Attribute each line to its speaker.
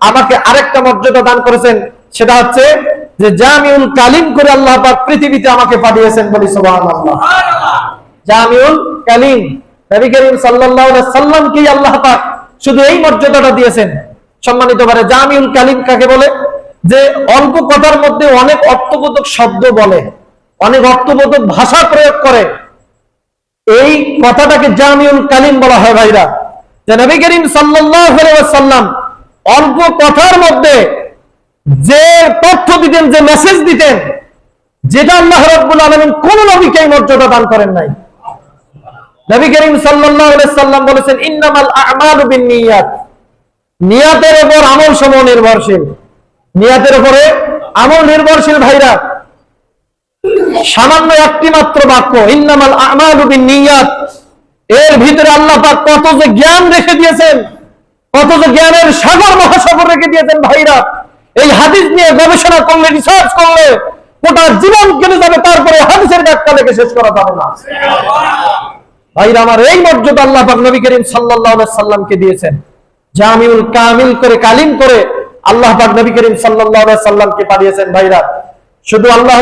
Speaker 1: আমাকে আরেকটা মর্যাদা দান করেছেন, সেটা হচ্ছে যে জামিউল কালিম করে আল্লাহ পাক পৃথিবীতে আমাকে পাঠিয়েছেন বলি সুবহানাল্লাহ। জামিউল কালিম, নবী করিম সাল্লাল্লাহু আলাইহি সাল্লামকে আল্লাহ পাক শুধু এই মর্যাদাটা দিয়েছেন। সম্মানিত ভাবে জামিউল কালিম কাকে বলে? যে অল্প কথার মধ্যে অনেক অর্থবোধক শব্দ বলে, অনেক অর্থবোধক ভাষা প্রয়োগ করে। এই কথাটাকে জামিউল কালিম বলা হয় ভাইরা। যে নবী করিম সাল্লাল্লাহু আলাইহি ওয়াসাল্লাম অল্প কথার মধ্যে যে তথ্য দিতেন, যে মেসেজ দিতেন, যেটা আল্লাহ রাব্বুল আলামিন কোন নবীকে মর্যাদা দান করেন নাই। নবী করিম সাল্লাম বলেছেন, ইন্নামাল আ'মালু বিন্নিয়াত। নিয়াতের উপর আমল সমূহ নির্ভরশীল। নিয়াতের উপরে আমল নির্ভরশীল ভাইরা। সামান্য একটি মাত্র বাক্য, ইন্নামাল আমালু বিন্নিয়াত। এর ভিতরে আল্লাহ পাক কত যে জ্ঞান রেখে দিয়েছেন। যে জ্ঞানের সাগর মহাসাগর রেখে দিয়েছেন ভাইরা। এই হাদিস নিয়ে গবেষণা করলে রিসার্চ করলে গোটা জীবন কেটে যাবে, তারপরে হাদিসের ব্যাখ্যা লেগে শেষ করা যাবে না। ভাইরা, আমার এই মর্যাদা আল্লাহ নবী করিম আলাইহি সাল্লামকে দিয়েছেন। জামিউল কামিল করে, কালিম করে আল্লাহ নবী করিম আলাইহি সাল্লামকে পাঠিয়েছেন ভাইরা। শুধু আল্লাহ